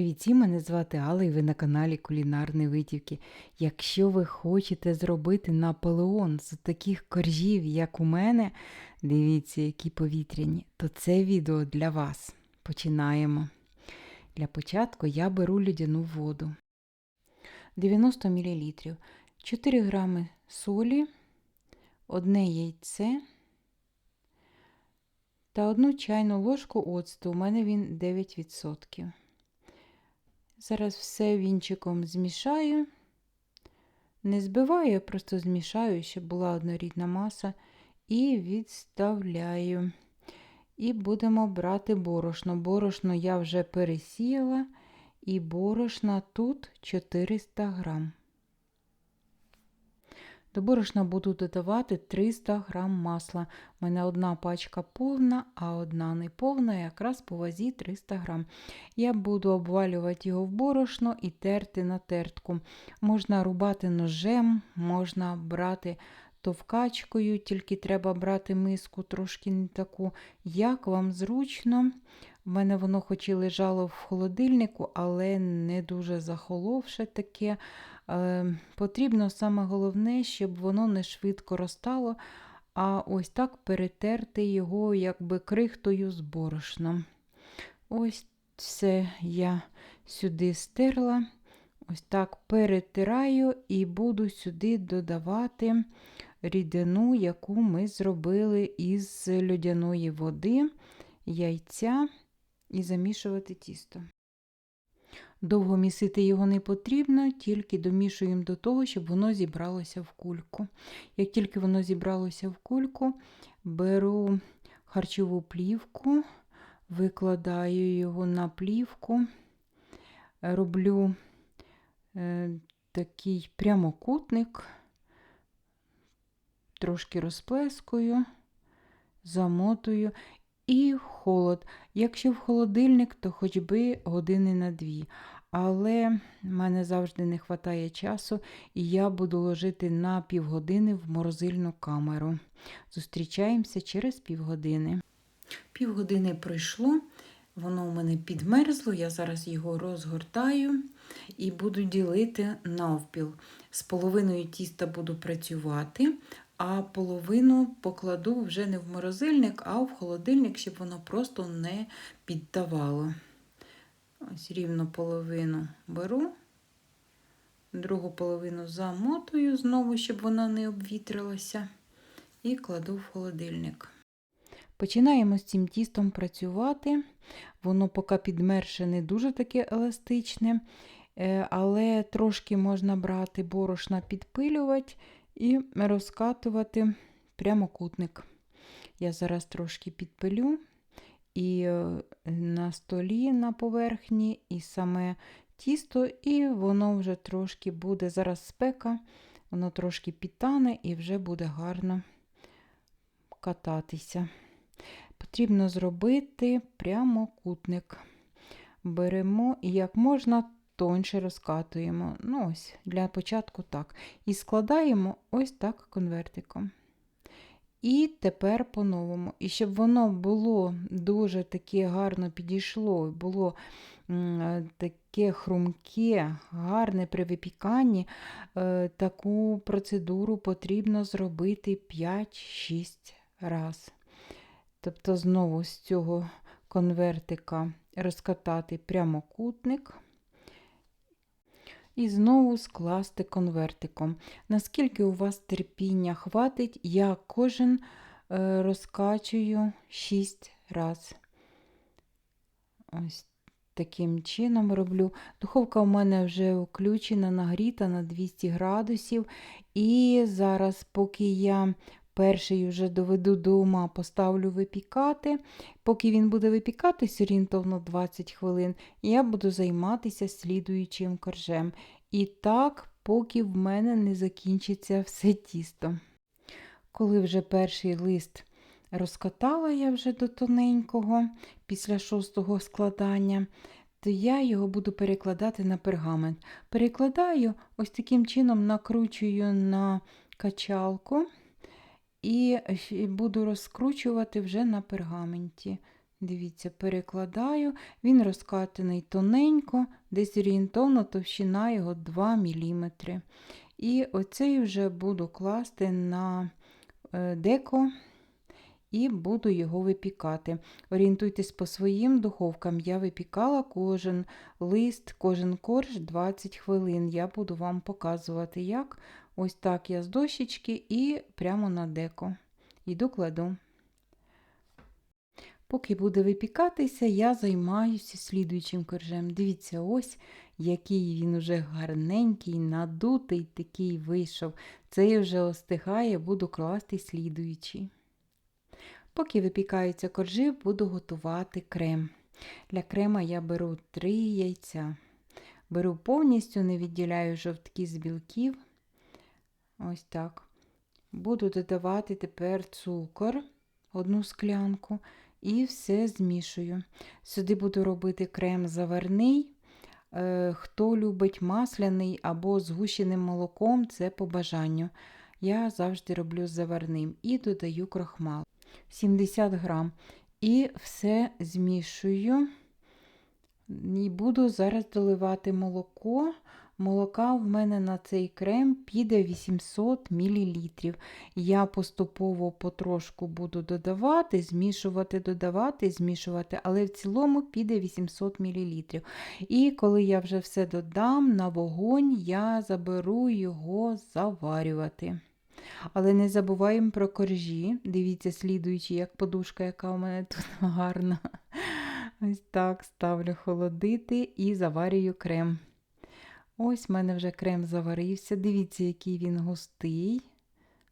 Привіт, мене звати Алла і ви на каналі Кулінарні Витівки. Якщо ви хочете зробити Наполеон з таких коржів, як у мене, дивіться, які повітряні, то це відео для вас. Починаємо. Для початку я беру льодяну воду 90 мл, 4 грами солі, одне яйце та одну чайну ложку оцту. У мене він 9%. Зараз все вінчиком змішаю. Не збиваю, я просто змішаю, щоб була однорідна маса, і відставляю. І будемо брати борошно. Борошно я вже пересіяла, і борошна тут 400 грам. До борошна буду додавати 300 грам масла. У мене одна пачка повна, а одна не повна, якраз по вазі 300 грам. Я буду обвалювати його в борошно і терти на тертку. Можна рубати ножем, можна брати товкачкою, тільки треба брати миску трошки не таку, як вам зручно. У мене воно хоч і лежало в холодильнику, але не дуже захоловше таке. Потрібно саме головне, щоб воно не швидко розтало, а ось так перетерти його якби крихтою з борошном. Ось все я сюди стерла. Ось так перетираю і буду сюди додавати рідину, яку ми зробили із льодяної води, яйця і замішувати тісто. Довго місити його не потрібно, тільки домішуємо до того, щоб воно зібралося в кульку. Як тільки воно зібралося в кульку, беру харчову плівку, викладаю його на плівку, роблю е, такий прямокутник, трошки розплескую, замотую і холод. Якщо в холодильник, то хоч би години на дві. Але в мене завжди не вистачає часу, і я буду ложити на півгодини в морозильну камеру. Зустрічаємося через півгодини. Півгодини пройшло, воно у мене підмерзло, я зараз його розгортаю і буду ділити навпіл. З половиною тіста буду працювати, а половину покладу вже не в морозильник, а в холодильник, щоб воно просто не піддавало. Ось рівно половину беру, другу половину замотую знову, щоб вона не обвітрилася, і кладу в холодильник. Починаємо з цим тістом працювати. Воно поки підмерше не дуже таке еластичне, е, але трошки можна брати борошна, підпилювати і розкатувати прямокутник. Я зараз трошки підпилю і е, на столі на поверхні, і саме тісто, і воно вже трошки буде зараз спека, воно трошки підтане і вже буде гарно кататися. Потрібно зробити прямокутник. Беремо і як можна тоньше розкатуємо. Ну ось, Для початку так. І складаємо ось так конвертиком. І тепер по-новому. І щоб воно було дуже таке гарно підійшло, було таке хрумке, гарне при випіканні, е, таку процедуру потрібно зробити 5-6 разів. Тобто, знову з цього конвертика розкатати прямокутник і знову скласти конвертиком. Наскільки у вас терпіння хватить, я кожен е, розкачую 6 разів. Ось таким чином роблю. Духовка у мене вже включена, нагріта на 200 градусів. І зараз, поки я перший вже доведу до ума, поставлю випікати. Поки він буде випікатись орієнтовно 20 хвилин, я буду займатися слідуючим коржем. І так, поки в мене не закінчиться все тісто. Коли вже перший лист розкатала я вже до тоненького після шостого складання, то я його буду перекладати на пергамент. Перекладаю ось таким чином накручую на качалку і буду розкручувати вже на пергаменті. Дивіться, перекладаю, він розкатаний тоненько, десь орієнтовно товщина його 2 мм. І оцей вже буду класти на е, деко і буду його випікати. Орієнтуйтесь по своїм духовкам. Я випікала кожен лист, кожен корж 20 хвилин. Я буду вам показувати, як. Ось так я з дощечки і прямо на деко. Йду кладу. Поки буде випікатися, я займаюся слідуючим коржем. Дивіться, ось який він уже гарненький, надутий такий вийшов. Цей вже остигає, буду класти слідуючий. Поки випікаються коржі, буду готувати крем. Для крема я беру 3 яйця. Беру повністю, не відділяю жовтки з білків. Ось так. Буду додавати тепер цукор, одну склянку, і все змішую. Сюди буду робити крем заварний. Е, Хто любить масляний або згущеним молоком, це по бажанню. Я завжди роблю заварним і додаю крохмал 70 грам. І все змішую. І буду зараз доливати молоко. Молока в мене на цей крем піде 800 мл. Я поступово потрошку буду додавати, змішувати, додавати, змішувати, але в цілому піде 800 мл. І коли я вже все додам на вогонь, я заберу його заварювати. Але не забуваємо про коржі. Дивіться, слідуючи, як подушка, яка у мене тут гарна. Ось так ставлю холодити і заварюю крем. Ось в мене вже крем заварився. Дивіться, який він густий.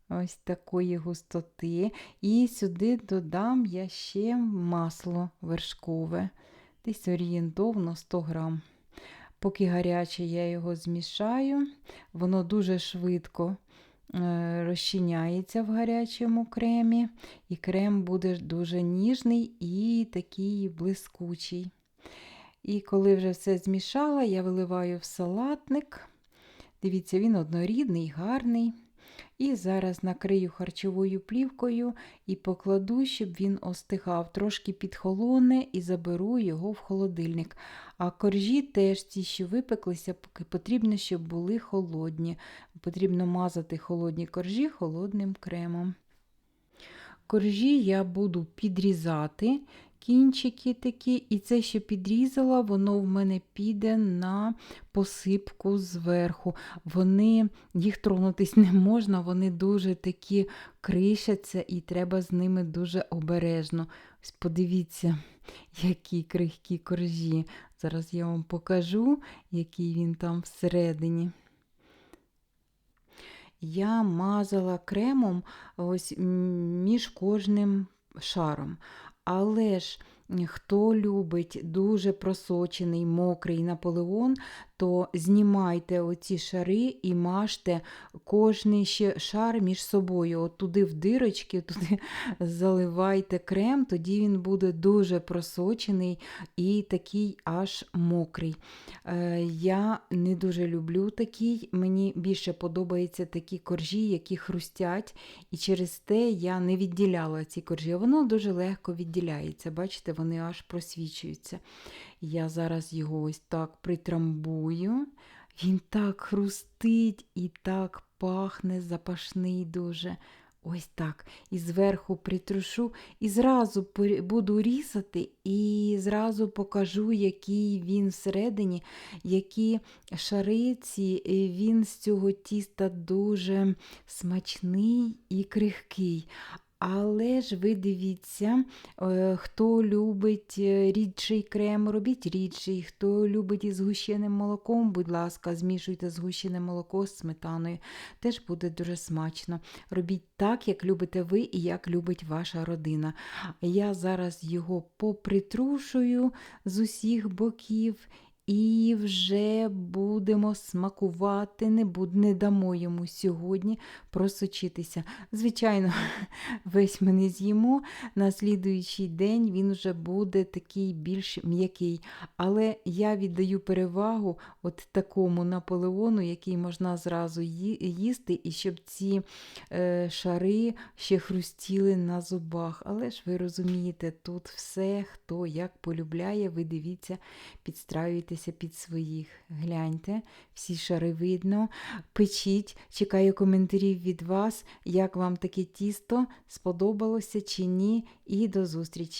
Ось такої густоти. І сюди додам я ще масло вершкове. Десь орієнтовно 100 грам. Поки гаряче, я його змішаю, воно дуже швидко е, розчиняється в гарячому кремі, і крем буде дуже ніжний і такий блискучий. І коли вже все змішала, я виливаю в салатник. Дивіться, він однорідний, гарний. І зараз накрию харчовою плівкою і покладу, щоб він остигав, трошки підхолоне і заберу його в холодильник. А коржі теж ті, що випеклися, поки потрібно, щоб були холодні. Потрібно мазати холодні коржі холодним кремом. Коржі я буду підрізати кінчики такі, і це, що підрізала, воно в мене піде на посипку зверху. Вони, Їх тронутись не можна, вони дуже такі кришаться, і треба з ними дуже обережно. Ось Подивіться, які крихкі коржі. Зараз я вам покажу, який він там всередині. Я мазала кремом ось між кожним шаром. Але ж хто любить дуже просочений мокрий наполеон, то знімайте оці шари і мажте кожний ще шар між собою. От туди в дирочки, туди заливайте крем, тоді він буде дуже просочений і такий аж мокрий. Е, Я не дуже люблю такий, мені більше подобаються такі коржі, які хрустять. І через те я не відділяла ці коржі. Воно дуже легко відділяється. Бачите, вони аж просвічуються. Я зараз його ось так притрамбую. Він так хрустить і так пахне, запашний дуже. Ось так. І зверху притрушу, і зразу буду різати, і зразу покажу, який він всередині, які шариці, він з цього тіста дуже смачний і крихкий. Але ж ви дивіться, е, хто любить е, рідший крем, робіть рідший, хто любить із згущеним молоком, будь ласка, змішуйте згущене молоко з сметаною. Теж буде дуже смачно. Робіть так, як любите ви і як любить ваша родина. Я зараз його попритрушую з усіх боків і вже будемо смакувати, не, буд, не дамо йому сьогодні просочитися. Звичайно, весь ми не з'їмо. На слідуючий день він вже буде такий більш м'який. Але я віддаю перевагу от такому наполеону, який можна зразу їсти, і щоб ці е, шари ще хрустіли на зубах. Але ж ви розумієте, тут все, хто як полюбляє, ви дивіться, підстраюєтеся під своїх. Гляньте, всі шари видно. Печіть, чекаю коментарів від вас, як вам таке тісто сподобалося чи ні. І до зустрічі!